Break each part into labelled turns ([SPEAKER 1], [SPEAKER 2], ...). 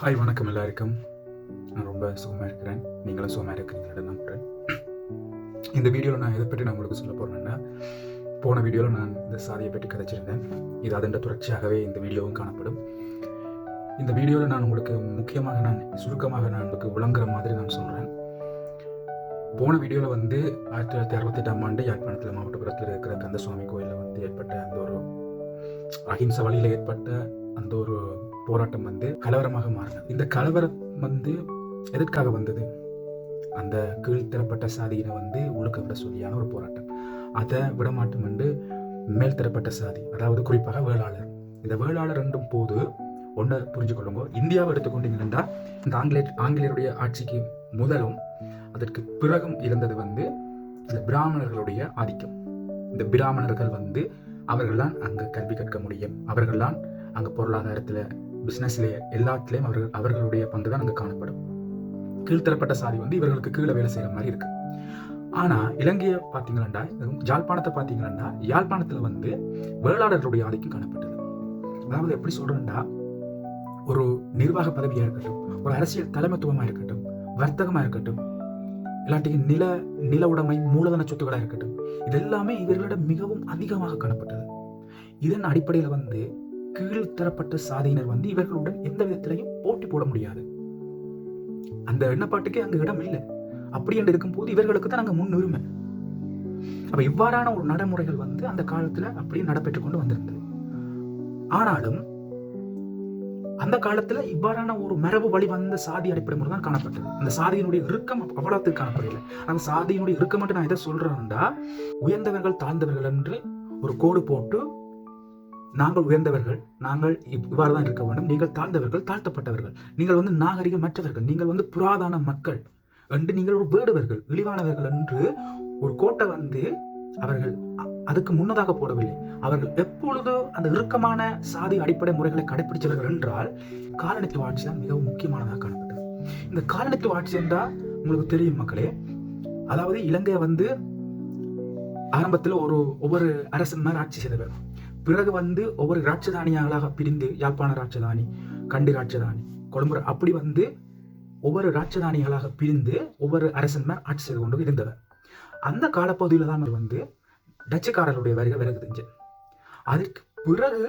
[SPEAKER 1] Hi வணக்கம் எல்லாருக்கும். நான் ரொம்ப சுகமாக இருக்கிறேன். நீங்களும் சுகமாக இருக்கிறீங்களா நம்புகிறேன் இந்த வீடியோவில் நான் எதை பற்றி நான் உங்களுக்கு சொல்ல போகிறேன்னா போன வீடியோவில் நான் இந்த சாதியை பற்றி கதைச்சிருந்தேன். இது அதன் தொடர்ச்சியாகவே இந்த வீடியோவும் காணப்படும். இந்த வீடியோவில் நான் உங்களுக்கு முக்கியமாக நான் சுருக்கமாக நான் உங்களுக்கு விளங்குற மாதிரி நான் சொல்கிறேன் போன வீடியோவில் வந்து ஆயிரத்தி தொள்ளாயிரத்தி அறுபத்தெட்டாம் ஆண்டு யாழ்ப்பாணத்தில் மாவட்டபுரத்தில் இருக்கிற கந்தசுவாமி கோயிலில் வந்து ஏற்பட்ட அந்த ஒரு அஹிம்சை வழியில் ஏற்பட்ட அந்த ஒரு போராட்டம் வந்து கலவரமாக மாறினது. இந்த கலவரம் வந்து எதற்காக வந்தது? அந்த கீழ்த்தரப்பட்ட சாதியினை வந்து ஒழுக்க விட சொல்லியான ஒரு போராட்டம். அதை விடமாட்டோம் என்று மேல்தரப்பட்ட சாதி அதாவது குறிப்பாக வேளாளர். இந்த வேளாளர் என்றும் போது ஒன்றை புரிஞ்சுக்கொள்ளுங்க இந்தியாவை எடுத்துக்கொண்டீங்கன்னா இந்த ஆங்கிலே ஆங்கிலேயருடைய ஆட்சிக்கு முதலும் அதற்கு பிறகும் இருந்தது வந்து இந்த பிராமணர்களுடைய ஆதிக்கம். இந்த பிராமணர்கள் வந்து அவர்கள்தான் அங்கே கல்வி கற்க முடியும். அவர்கள்தான் அங்கே பொருளாதாரத்தில் பிஸ்னஸ்லேயே எல்லாத்துலேயும் அவர்கள் அவர்களுடைய பங்கு தான் அங்கே காணப்படும். கீழ்த்தரப்பட்ட சாதி வந்து இவர்களுக்கு கீழே வேலை செய்கிற மாதிரி இருக்கு. ஆனால் இலங்கையை பார்த்தீங்களா யாழ்ப்பாணத்தை பார்த்தீங்கன்னா யாழ்ப்பாணத்தில் வந்து வேளாளர்களுடைய ஆதிக்கம் காணப்பட்டது. அதாவது எப்படி சொல்கிறேன்டா ஒரு நிர்வாக பதவியா இருக்கட்டும் ஒரு அரசியல் தலைமைத்துவமா இருக்கட்டும் வர்த்தகமா இருக்கட்டும் இல்லாட்டி நில நில உடைமை மூலதன சொத்துக்களாக இருக்கட்டும் இதெல்லாமே இவர்களிடம் மிகவும் அதிகமாக காணப்பட்டது. இதன் அடிப்படையில் வந்து கீழ்த்தரப்பட்ட சாதியினர் வந்து இவர்களுடன் எந்த விதத்திலையும் போட்டி போட முடியாது. அந்த எண்ணப்பாட்டுக்கே அங்க இடம் இல்லை. அப்படி என்று இருக்கும்போது இவர்களுக்கு தான் அங்க முன்னுரிமை அப்ப இவ்வாறான ஒரு நடைமுறைகள் வந்து அந்த காலத்துல அப்படியே நடைபெற்றுக் கொண்டு வந்திருந்தது. ஆனாலும் அந்த காலத்துல இவ்வாறான ஒரு மரபு வழி வந்த சாதி அடிப்படை முறை தான் காணப்பட்டது. அந்த சாதியினுடைய இறுக்கம் அவ்வளோத்துக்கு காணப்படல அந்த சாதியினுடைய இறுக்கம் மட்டும் நான் எதை சொல்றேன்டா உயர்ந்தவர்கள் தாழ்ந்தவர்கள் என்று ஒரு கோடு போட்டு நாங்கள் உயர்ந்தவர்கள் நாங்கள் இவ்வாறு தான் இருக்க வேண்டும். நீங்கள் தாழ்ந்தவர்கள் தாழ்த்தப்பட்டவர்கள். நீங்கள் வந்து நாகரிகமற்றவர்கள் நீங்கள் வந்து புராதான மக்கள் என்று நீங்கள் ஒரு வேடுவர்கள் இழிவானவர்கள் என்று ஒரு கோட்டை வந்து அவர்கள் அ- அதுக்கு முன்னதாக போடவில்லை. அவர்கள் எப்பொழுது அந்த இறுக்கமான சாதி அடிப்படை முறைகளை கடைபிடிச்சவர்கள் என்றால் காலனித்துவ ஆட்சி தான் மிகவும் முக்கியமானதாக காணப்பட்டது. இந்த காலனித்துவ ஆட்சி என்றால் உங்களுக்கு தெரியும் மக்களே. அதாவது இலங்கையை வந்து ஆரம்பத்தில் ஒரு ஒவ்வொரு அரசன்மார் ஆட்சி செய்தவர். பிறகு வந்து ஒவ்வொரு ராட்சதானியாக பிரிந்து யாழ்ப்பாண ராட்சதானி கண்டி ராட்சதானி கொழும்பு அப்படி வந்து ஒவ்வொரு ராட்சதானிகளாக பிரிந்து ஒவ்வொரு அரசன்மார் ஆட்சி செய்து கொண்டு இருந்தவர். அந்த காலப்பகுதியில் தான் வந்து டச்சுக்காரர்களுடைய வருகை தெரிஞ்சு அதற்கு பிறகு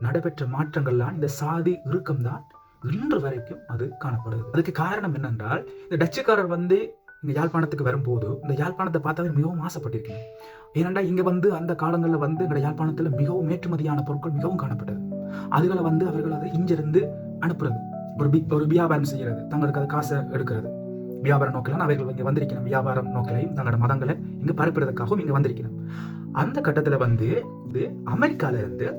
[SPEAKER 1] நடைபெற்ற மாற்றங்கள்லாம் இந்த சாதி இறுக்கம் தான் இன்று வரைக்கும் அது காணப்படுது. அதுக்கு காரணம் என்னென்றால் இந்த டச்சுக்காரர் வந்து இந்த யாழ்ப்பாணத்துக்கு வரும்போது இந்த யாழ்ப்பாணத்தை பார்த்தாவே மிகவும் ஆசைப்பட்டிருக்கேன் ஏனென்றா இங்க வந்து அந்த காலங்களில் வந்து எங்க யாழ்ப்பாணத்துல மிகவும் ஏற்றுமதியான பொருட்கள் மிகவும் காணப்பட்டது. அதுகளை வந்து அவர்கள் அதை இங்கிருந்து அனுப்புறது. ஒரு பி ஒரு வியாபாரம் செய்யறது. தங்களுக்கு அது காசை எடுக்கிறது. வியாபார நோக்கிலாம் அவர்கள் இங்க வந்திருக்கணும். வியாபாரம் நோக்கிலையும் தங்களோட மதங்களை இங்க பரப்புறதுக்காகவும் இங்க வந்திருக்கணும். அந்த கட்டத்துல வந்து இது அமெரிக்கால இருந்து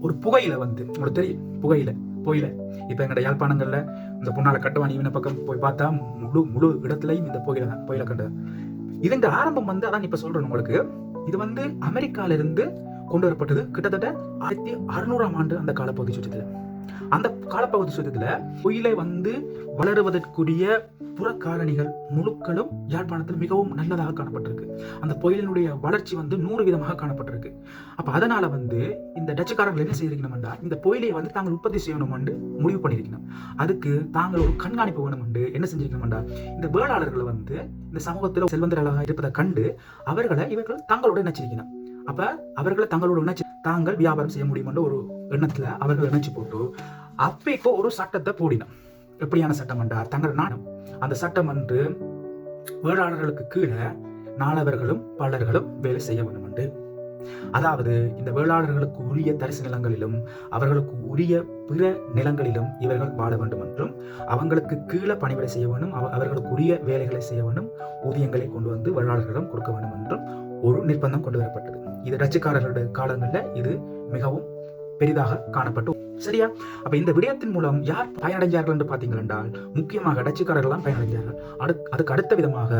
[SPEAKER 1] ஒரு புகையில வந்து உங்களுக்கு தெரியும் புகையில புகையில. இப்ப எங்களோட யாழ்ப்பாணங்கள்ல இந்த பொண்ணால் கட்டுவாணி இவனை பக்கம் போய் பார்த்தா முழு முழு இடத்துலயும் இந்த புகையில தான் புகையில கண்டது. இதன் ஆரம்பம் வந்து அதான் இப்ப சொல்றேன் உங்களுக்கு. இது வந்து அமெரிக்கால இருந்து கொண்டு வரப்பட்டது கிட்டத்தட்ட ஆயிரத்தி அறுநூறாம் ஆண்டு அந்த காலப்பகுதி சுற்றத்தில் அந்த காலப்பகுதி சுற்றத்துல புயலை வந்து வளருவதற்குரிய புறக்காரணிகள் முழுக்களும் யாழ்ப்பாணத்தில் மிகவும் நல்லதாக காணப்பட்டிருக்கு. அந்த புயலினுடைய வளர்ச்சி வந்து நூறு விதமாக காணப்பட்டிருக்கு. அப்போ அதனால வந்து இந்த டச்சுக்காரர்கள் என்ன செய்திருக்கணும்டா இந்த புயலை வந்து தாங்கள் உற்பத்தி செய்யணும் என்று முடிவு பண்ணியிருக்கணும். அதுக்கு தாங்கள் ஒரு கண்காணிப்பு வேணும் என்று என்ன செஞ்சிருக்கணும்டா இந்த வேளாளர்களை வந்து இந்த சமூகத்தில் செல்வந்தர்களாக இருப்பதை கண்டு அவர்களை இவர்கள் தங்களோட நினைச்சிருக்கணும் அப்போ அவர்களை தங்களோட இணைச்சு தாங்கள் வியாபாரம் செய்ய முடியும் என்ற ஒரு எண்ணத்துல அவர்கள் இணைச்சு போட்டு அப்பைக்கோ ஒரு சட்டத்தை போடினோம். எப்படியான சட்டம் என்றால் தங்கள் நாணம் அந்த சட்டம் என்று வேளாளர்களுக்கு கீழே நாளவர்களும் பலர்களும் வேலை செய்ய வேண்டும் என்று. அதாவது இந்த வேளாளர்களுக்கு உரிய தரிசு நிலங்களிலும் அவர்களுக்கு உரிய பிற நிலங்களிலும் இவர்கள் வாழ வேண்டும் என்றும் அவங்களுக்கு கீழே பணிவிடை செய்ய வேண்டும் அவ- அவர்களுக்கு உரிய வேலைகளை செய்ய வேண்டும் ஊதியங்களை கொண்டு வந்து வேளாளர்களிடம் கொடுக்க வேண்டும் என்றும் ஒரு நிர்பந்தம் கொண்டு வரப்பட்டது. இது டச்சுக்காரர்களுடைய காலங்களில் இது மிகவும் பெரிதாக காணப்பட்டு சரியா? அப்ப இந்த விடயத்தின் மூலம் யார் பயனடைஞ்சார்கள் என்று பார்த்தீங்கள் என்றால் முக்கியமாக டச்சுக்காரர்கள்லாம் பயனடைஞ்சார்கள் அடு அதுக்கு அடுத்த விதமாக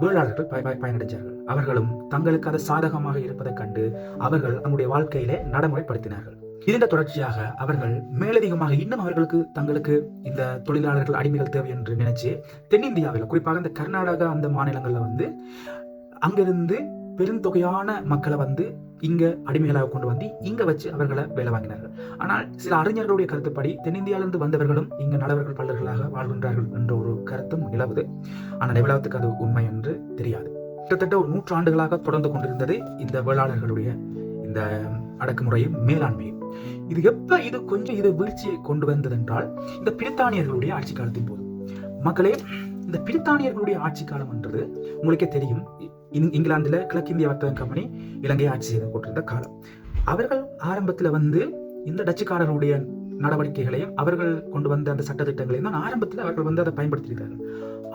[SPEAKER 1] வேளாளர்கள் பய- பயனடைஞ்சார்கள். அவர்களும் தங்களுக்கு அது சாதகமாக இருப்பதைக் கண்டு அவர்கள் தங்களுடைய வாழ்க்கையிலே நடைமுறைப்படுத்தினார்கள். இதன் தொடர்ச்சியாக அவர்கள் மேலதிகமாக இன்னும் அவர்களுக்கு தங்களுக்கு இந்த தொழிலாளர்கள் அடிமைகள் தேவை என்று நினைச்சு தென்னிந்தியாவில் குறிப்பாக இந்த கர்நாடகா அந்த மாநிலங்களில் வந்து அங்கிருந்து பெருந்தொகையான மக்களை வந்து இங்க அடிமைகளாக கொண்டு வந்து இங்க வச்சு அவர்களை வேலை வாங்கினார்கள். ஆனால் சில அறிஞர்களுடைய கருத்துப்படி தென்னிந்தியாவிலிருந்து வந்தவர்களும் இங்க நடவர்கள் பல்லர்களாக வாழ்கின்றார்கள் என்ற ஒரு கருத்தும் நிலவுது. ஆனால் எவ்வளவுக்கு அது உண்மை என்று தெரியாது. கிட்டத்தட்ட ஒரு நூற்றாண்டுகளாக தொடர்ந்து கொண்டிருந்தது இந்த வேளாளர்களுடைய இந்த அடக்குமுறையும் மேலாண்மையும். இது எப்ப இது கொஞ்சம் இது வீழ்ச்சியை கொண்டு வந்தது என்றால் இந்த பிரித்தானியர்களுடைய ஆட்சி காலத்தின் போது. மக்களே இந்த பிரித்தானியர்களுடைய ஆட்சி காலம் என்றது உங்களுக்கே தெரியும். இங்கிலாந்தில் கிழக்கிந்திய வர்த்தக கம்பெனி இலங்கையை ஆட்சி செய்து கொண்டிருந்த காலம். அவர்கள் ஆரம்பத்தில் வந்து இந்த டச்சுக்காரர்களுடைய நடவடிக்கைகளையும் அவர்கள் கொண்டு வந்த அந்த சட்டத்திட்டங்களையும் தான் ஆரம்பத்தில் அவர்கள் வந்து அதை பயன்படுத்தியிருக்கார்கள்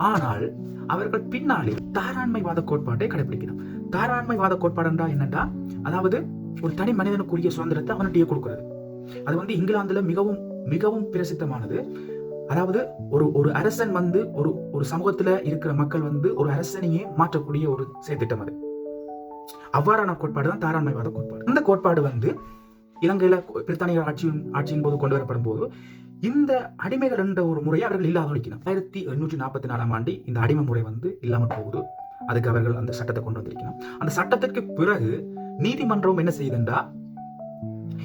[SPEAKER 1] ஆனால் அவர்கள் பின்னாளில் தாராண்மைவாத கோட்பாட்டை கடைபிடிக்கணும் தாராண்மைவாத கோட்பாடு என்றால் என்னென்னா அதாவது ஒரு தனி மனிதனுக்குரிய சுதந்திரத்தை அவனுடைய கொடுக்கிறது. அது வந்து இங்கிலாந்துல மிகவும் மிகவும் பிரசித்தமானது. அதாவது ஒரு ஒரு அரசன் வந்து ஒரு ஒரு சமூகத்துல இருக்கிற மக்கள் வந்து ஒரு அரசனையே மாற்றக்கூடிய ஒரு செயற்திட்டம் அது. அவ்வாறான கோட்பாடு தான் தாராண்மைவாத கோட்பாடு. இந்த கோட்பாடு வந்து இலங்கையில பிரித்தானிய ஆட்சியின் ஆட்சியின் போது கொண்டு வரப்படும் போது இந்த அடிமைகள் என்ற ஒரு முறையை அவர்கள் இல்லாத ஒழிக்கணும் ஆயிரத்தி எண்ணூற்றி நாற்பத்தி நாலாம் ஆண்டு இந்த அடிமை முறை வந்து இல்லாமல் போகுது. அதுக்கு அவர்கள் அந்த சட்டத்தை கொண்டு வந்திருக்கணும். அந்த சட்டத்திற்கு பிறகு நீதிமன்றம் என்ன செய்யுதுண்டா?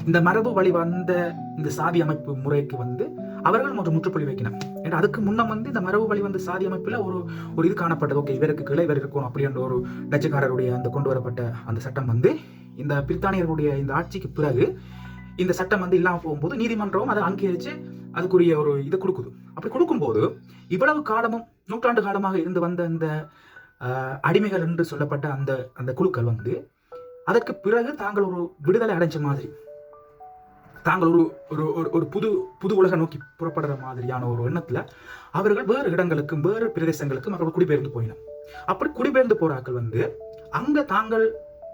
[SPEAKER 1] இந்த மரபு வழி வந்த இந்த சாதி அமைப்பு முறைக்கு வந்து அவர்கள் ஒரு முற்றுப்புள்ளி வைக்கணும். ஏன்னா அதுக்கு முன்ன வந்து இந்த மரபு வழி வந்து சாதி அமைப்புல ஒரு ஒரு இது காணப்பட்டது. ஓகே இவருக்கு கிளை இவர் இருக்கணும் அப்படின்ற ஒரு டச்சுக்காரருடைய அந்த கொண்டு வரப்பட்ட அந்த சட்டம் வந்து இந்த பிரித்தானியர்களுடைய இந்த ஆட்சிக்கு பிறகு இந்த சட்டம் வந்து இல்லாமல் போகும்போது நீதிமன்றம் அதை அங்கீகரிச்சு அதுக்குரிய ஒரு இதை கொடுக்குது. அப்படி கொடுக்கும்போது இவ்வளவு காலமும் நூற்றாண்டு காலமாக இருந்து வந்த அந்த ஆஹ், அடிமைகள் என்று சொல்லப்பட்ட அந்த அந்த குழுக்கள் வந்து அதற்கு பிறகு தாங்கள் ஒரு விடுதலை அடைஞ்ச மாதிரி தாங்கள் ஒரு ஒரு ஒரு- ஒரு புது புது உலக நோக்கி புறப்படுற மாதிரியான ஒரு எண்ணத்துல அவர்கள் வேறு இடங்களுக்கும் வேறு பிரதேசங்களுக்கும் அவர்கள் குடிபெயர்ந்து போயினர். அப்படி குடிபெயர்ந்து போறாக்கள் வந்து அங்க தாங்கள்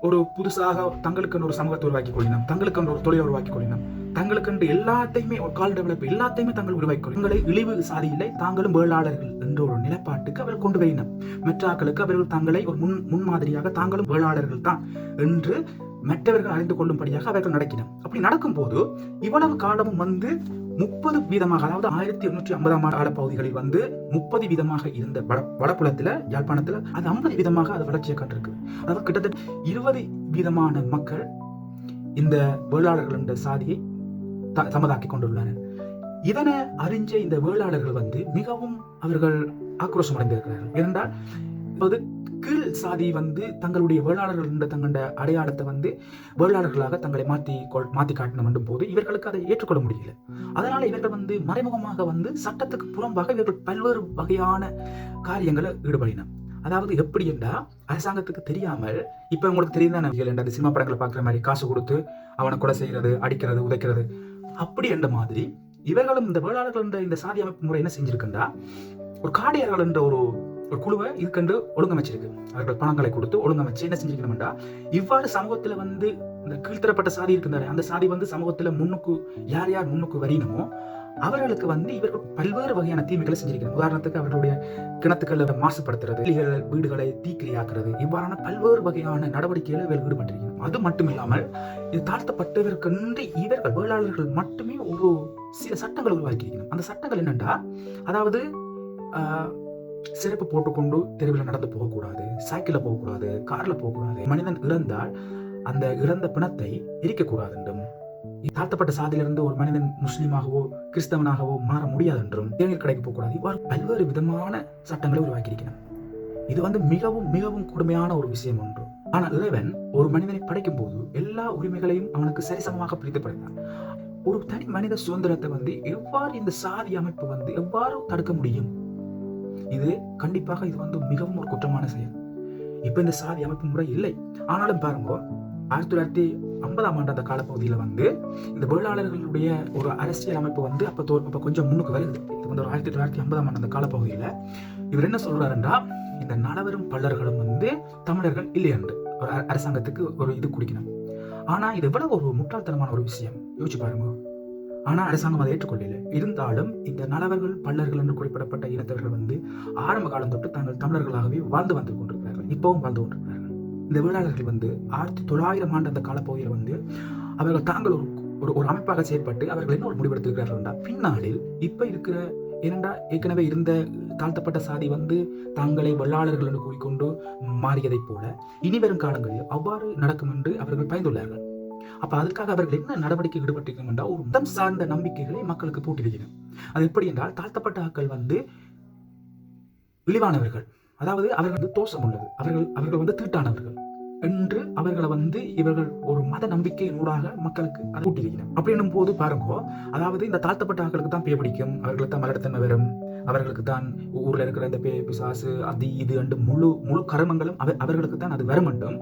[SPEAKER 1] ஒரு புதுசாக தங்களுக்குன்னு ஒரு சமூகத்தை உருவாக்கி கொள்ளினம் தங்களுக்கென்று ஒரு தொழிலை உருவாக்கி கொள்ளினோம் தங்களுக்கென்று எல்லாத்தையுமே ஒரு கால் டெவலப் எல்லாத்தையுமே தாங்கள் உருவாக்கி கொள்ளும் இழிவு சாதி இல்லை தாங்களும் வேளாளர்கள் என்ற ஒரு நிலைப்பாட்டுக்கு அவர் கொண்டு வரினம் மெற்றாக்களுக்கு அவர்கள் தங்களை ஒரு முன் முன்மாதிரியாக தாங்களும் வேளாளர்கள் தான் என்று மற்றவர்கள் அறிந்து கொள்ளும்படியாக அவர்கள் நடக்கின அப்படி நடக்கும்போது இவ்வளவு காலமும் வந்து முப்பது வீதமாக அதாவது ஆயிரத்தி எண்ணூற்றி ஐம்பதாம் ஆண்டு காலப்பகுதிகளில் வந்து முப்பது வீதமாக இருந்த வட வடப்புலத்துல யாழ்ப்பாணத்தில் அது ஐம்பது வீதமாக அது வளர்ச்சியை கண்டிருக்கு. அதாவது கிட்டத்தட்ட இருபது வீதமான மக்கள் இந்த வேளாளர்கள் என்ற சாதியை த- தமதாக்கி கொண்டுள்ளனர். இதனை அறிஞ்ச இந்த வேளாளர்கள் வந்து மிகவும் அவர்கள் ஆக்ரோஷம் அடைந்திருக்கிறார்கள். ஏனென்றால் இப்போது கீழ் சாதி வந்து தங்களுடைய வேளாளர்கள் என்ற தங்களுடைய அடையாளத்தை வந்து வேளாளர்களாக தங்களை மாற்றி கொள் மாற்றி காட்டின என்றும் போது இவர்களுக்கு அதை ஏற்றுக்கொள்ள முடியல. அதனால் இவர்கள் வந்து மறைமுகமாக வந்து சட்டத்துக்கு புறம்பாக இவர்கள் பல்வேறு வகையான காரியங்களை ஈடுபடின. அதாவது எப்படி என்றா அரசாங்கத்துக்கு தெரியாமல் இப்போ உங்களுக்கு தெரியும் தானே அந்த சினிமா படங்களை பார்க்குற மாதிரி காசு கொடுத்து அவனை கொலை செய்கிறது அடிக்கிறது உதைக்கிறது. அப்படி என்ற மாதிரி இவர்களும் இந்த வேளாளர்கள் என்ற இந்த சாதி அமைப்பு முறை என்ன செஞ்சிருக்குண்டா? ஒரு காடையர்கள் என்ற ஒரு ஒரு குழுவை இதுக்கென்று ஒழுங்கமைச்சிருக்கு. அவர்கள் பணங்களை கொடுத்து ஒழுங்கமைச்சு என்ன செஞ்சிருக்கணும்டா இவ்வாறு சமூகத்துல வந்து இந்த கீழ்த்தரப்பட்ட சாதி இருக்கிறாரு அந்த சாதி வந்து சமூகத்துல முன்னுக்கு யார் யார் முன்னுக்கு வரணுமோ அவர்களுக்கு வந்து இவர்கள் பல்வேறு வகையான தீமைகளை செஞ்சிருக்கிறார் உதாரணத்துக்கு அவர்களுடைய கிணத்துக்களை மாசுபடுத்துறது வீடுகளை தீக்கிரையாக்குறது இவ்வாறான பல்வேறு வகையான நடவடிக்கைகளை இவர்கள் ஈடுபட்டிருக்கிறார் அது மட்டும் இல்லாமல் இது தாழ்த்தப்பட்டவர்கென்று இவர்கள் வேளாளர்கள் மட்டுமே ஒரு சில சட்டங்கள் உருவாக்கியிருக்கணும் அந்த சட்டங்கள் என்னென்றா அதாவது செருப்பு போட்டுக்கொண்டு தெருவில் நடந்து போகக்கூடாது சைக்கிளில் போகக்கூடாது கார்ல போகக்கூடாது. மனிதன் இறந்தால் அந்த இறந்த பிணத்தை எரிக்கக்கூடாது என்றும் தாழ்த்தப்பட்ட சாதியிலிருந்து ஒரு மனிதன் முஸ்லீமாகவோ கிறிஸ்தவனாகவோ மாற முடியாது என்றும் தேநீர் கடைக்கு போகக்கூடாது. இவ்வாறு பல்வேறு விதமான சட்டங்களை உருவாக்கியிருக்கிறான் இது வந்து மிகவும் மிகவும் கொடுமையான ஒரு விஷயம் ஒன்று. ஆனால் இறைவன் ஒரு மனிதனை படைக்கும் போது எல்லா உரிமைகளையும் அவனுக்கு சரிசமமாக பிரித்து படைத்தான் ஒரு தனி மனித சுதந்திரத்தை வந்து எவ்வாறு இந்த சாதி அமைப்பு வந்து எவ்வாறு தடுக்க முடியும்? இது கண்டிப்பாக இது வந்து மிகவும் ஒரு குற்றமான செயல். இப்போ இந்த சாதி அமைப்பு முறை இல்லை. ஆனாலும் பாருங்க ஆயிரத்தி தொள்ளாயிரத்தி ஐம்பதாம் ஆண்டு அந்த காலப்பகுதியில் வந்து இந்த வேளாளர்களுடைய ஒரு அரசியல் அமைப்பு வந்து அப்போ தோ அப்போ கொஞ்சம் முன்னுக்கு வருது. இது வந்து ஒரு ஆயிரத்தி தொள்ளாயிரத்தி ஐம்பதாம் ஆண்டு அந்த காலப்பகுதியில். இவர் என்ன சொல்கிறாருன்னா இந்த நலவரும் பல்லர்களும் வந்து தமிழர்கள் இல்லை என்று ஒரு அரசாங்கத்துக்கு ஒரு இது குடிக்கணும். ஆனால் இது எவ்வளவு ஒரு முட்டாள்தனமான ஒரு விஷயம். யோசிச்சு பாருங்க. ஆனால் அரசாங்கம் அதை ஏற்றுக்கொள்ளல. இருந்தாலும் இந்த நலவர்கள் பல்லர்கள் என்று குறிப்பிடப்பட்ட இனத்தவர்கள் வந்து ஆரம்ப காலம் தொட்டு தாங்கள் தமிழர்களாகவே வாழ்ந்து வந்து கொண்டிருக்கிறார்கள். இப்பவும் வாழ்ந்து கொண்டிருக்கிறார்கள். இந்த வேளாளர்கள் வந்து ஆயிரத்தி தொள்ளாயிரம் ஆண்டு அந்த காலப்பகுதியில் வந்து அவர்கள் தாங்கள் ஒரு ஒரு ஒரு அமைப்பாக செயற்பட்டு அவர்கள் என்ன ஒரு முடிவெடுத்திருக்கிறார்கள் என்றால் பின்னாளில் இப்போ இருக்கிற ஏனென்றா ஏற்கனவே இருந்த தாழ்த்தப்பட்ட சாதி வந்து தாங்களை வெள்ளாளர்கள் என்று கூறிக்கொண்டு மாறியதைப் போல இனி வரும் காலங்களில் அவ்வாறு நடக்கும் என்று அவர்கள் பயந்துள்ளார்கள். அப்போ அதுக்காக அவர்கள் என்ன நடவடிக்கை ஈடுபட்டிருக்கணும் என்றால் ஒரு மதம் சார்ந்த நம்பிக்கைகளை மக்களுக்கு போட்டிருக்கிறது அது எப்படி என்றால் தாழ்த்தப்பட்ட ஆக்கள் வந்து இழிவானவர்கள். அதாவது அவர்கள் வந்து தோஷம் உள்ளது. அவர்கள் அவர்கள் வந்து தீட்டானவர்கள் என்று அவர்களை வந்து இவர்கள் ஒரு மத நம்பிக்கையினூடாக மக்களுக்கு அதை ஊட்டியிருக்கிறார் அப்படின்னும் போது பாருங்கோ அதாவது இந்த தாழ்த்தப்பட்ட ஆக்களுக்கு தான் பேய் பிடிக்கும். அவர்களுக்கு தான் மலர்த்தன்மை வரும். அவர்களுக்கு தான் ஊரில் இருக்கிற இந்த பே பிசாசு அது இது அண்டு முழு முழு கருமங்களும் அவ- அவர்களுக்கு தான் அது வரும் என்றும்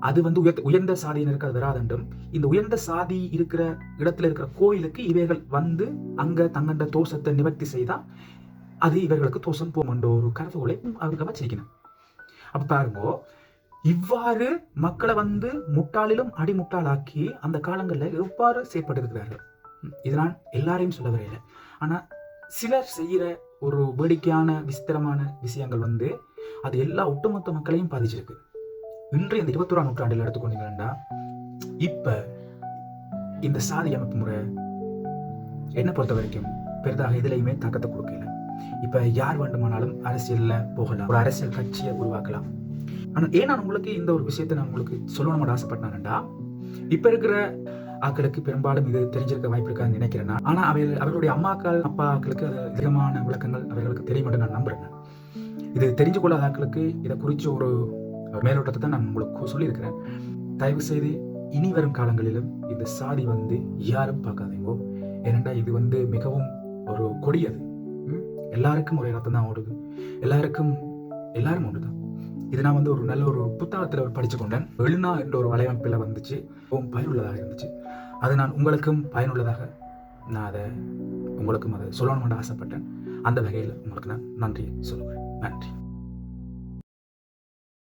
[SPEAKER 1] அது வந்து உயர் உயர்ந்த சாதியினருக்கு அது வராதென்றும் இந்த உயர்ந்த சாதி இருக்கிற இடத்துல இருக்கிற கோயிலுக்கு இவைகள் வந்து அங்க தங்கண்ட தோஷத்தை நிவர்த்தி செய்தா அது இவர்களுக்கு தோஷம் போகும் ஒரு கருதுகோளை அவருக்கு வச்சிருக்கணும் அப்ப பாருங்க இவ்வாறு மக்களை வந்து முட்டாளிலும் அடிமுட்டாளாக்கி அந்த காலங்களில் எவ்வாறு செயற்பட்டிருக்கிறார்கள்? இதனால் எல்லாரையும் சொல்ல வரையில. ஆனா சிலர் செய்கிற ஒரு வேடிக்கையான விசித்திரமான விஷயங்கள் வந்து அது எல்லா ஒட்டுமொத்த மக்களையும் பாதிச்சிருக்கு. இன்றைய இந்த இருபத்தோராம் நூற்றாண்டில் எடுத்துக்கொண்டீங்கன்னா இப்போ இந்த சாதி அமைப்பு முறை என்னை பொறுத்த வரைக்கும் பெரிதாக இதுலையுமே தாக்கத்தை கொடுக்கல. இப்போ யார் வேண்டுமானாலும் அரசியலில் போகலாம். ஒரு அரசியல் கட்சியை உருவாக்கலாம். ஆனால் ஏன் நான் உங்களுக்கு இந்த ஒரு விஷயத்தை நான் உங்களுக்கு சொல்லணும்னு ஆசைப்பட்டேன்டா இப்போ இருக்கிற ஆக்களுக்கு பெரும்பாலும் இது தெரிஞ்சிருக்க வாய்ப்பு இருக்கான்னு நினைக்கிறேன்? ஆனால் ஆனா அவர்களுடைய அம்மாக்கள் அப்பாக்களுக்கு அது அதிகமான விளக்கங்கள் அவர்களுக்கு தெரியும் என்று நான் நம்புறேன். இது தெரிஞ்சு கொள்ளாத ஆட்களுக்கு இதை குறித்து ஒரு மேலோட்டத்தை தான் நான் உங்களுக்கு சொல்லியிருக்கிறேன். தயவு செய்து இனி வரும் காலங்களிலும் இந்த சாதி வந்து யாரும் பார்க்காதீங்கோ. ஏனெண்டா இது வந்து மிகவும் ஒரு கொடியது எல்லாருக்கும் ஒரே ரத்தம் தான் ஓடுது. எல்லாருக்கும் எல்லாரும் ஒன்று தான் இது நான் வந்து ஒரு நல்ல ஒரு புத்தகத்தில் படித்து கொண்டேன். எழுனா என்ற ஒரு வலையமைப்பில் வந்துச்சு. மிகவும் பயனுள்ளதாக இருந்துச்சு. அது நான் உங்களுக்கும் பயனுள்ளதாக நான் அதை உங்களுக்கும் அதை சொல்லணும்னு ஆசைப்பட்டேன். அந்த வகையில் உங்களுக்கு நான் நன்றி சொல்லுவேன் நன்றி.